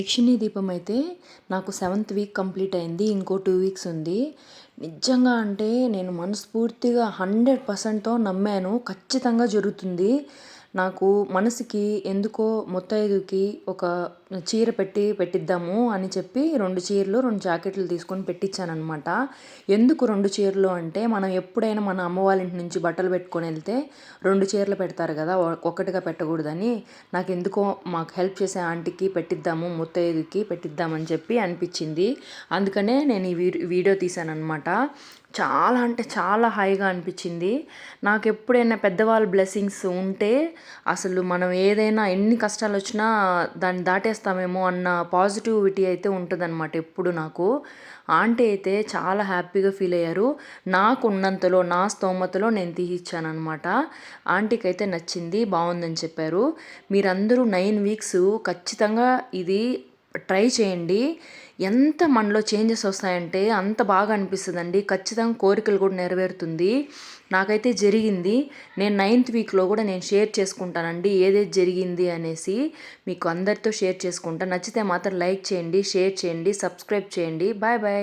యక్షిణీ దీపం అయితే నాకు సెవెంత్ వీక్ కంప్లీట్ అయింది ఇంకో టూ వీక్స్ ఉంది. నిజంగా అంటే నేను మనస్ఫూర్తిగా హండ్రెడ్ పర్సెంట్తో నమ్మాను. ఖచ్చితంగా జరుగుతుంది. నాకు మనసుకి ఎందుకో ముత్తైదుకి ఒక చీర పెట్టి పెట్టిద్దాము అని చెప్పి రెండు చీరలు రెండు జాకెట్లు తీసుకొని పెట్టించానమాట ఎందుకు రెండు చీరలు అంటే మనం ఎప్పుడైనా మన అమ్మ వాళ్ళ ఇంటి నుంచి బట్టలు పెట్టుకొని వెళ్తే రెండు చీరలు పెడతారు కదా ఒక్కటిగా పెట్టకూడదని. నాకు ఎందుకో మాకు హెల్ప్ చేసే ఆంటీకి పెట్టిద్దాము ముత్తైదుకి పెట్టిద్దామని చెప్పి అనిపించింది. అందుకనే నేను ఈ వీడియో తీశాను అనమాట చాలా అంటే చాలా హాయిగా అనిపించింది. నాకు ఎప్పుడైనా పెద్దవాళ్ళ బ్లెస్సింగ్స్ ఉంటే అసలు మనం ఏదైనా ఎన్ని కష్టాలు వచ్చినా దాన్ని దాటేస్తామేమో అన్న పాజిటివిటీ అయితే ఉంటుందన్నమాట ఎప్పుడు నాకు. ఆంటీ అయితే చాలా హ్యాపీగా ఫీల్ అయ్యారు. నాకు ఉన్నంతలో నా స్తోమతలో నేను తీసిచ్చాను అనమాట ఆంటీకి అయితే నచ్చింది బాగుందని చెప్పారు. మీరందరూ నైన్ వీక్స్ ఖచ్చితంగా ఇది ట్రై చేయండి. ఎంత మనలో చేంజెస్ వస్తాయంటే అంత బాగా అనిపిస్తుందండి. ఖచ్చితంగా కోరికలు కూడా నెరవేరుతుంది. నాకైతే జరిగింది. నేను నైన్త్ వీక్లో కూడా నేను షేర్ చేసుకుంటానండి. ఏదేది జరిగింది అనేసి మీకు అందరితో షేర్ చేసుకుంటాను నచ్చితే మాత్రం లైక్ చేయండి షేర్ చేయండి సబ్స్క్రైబ్ చేయండి. Bye bye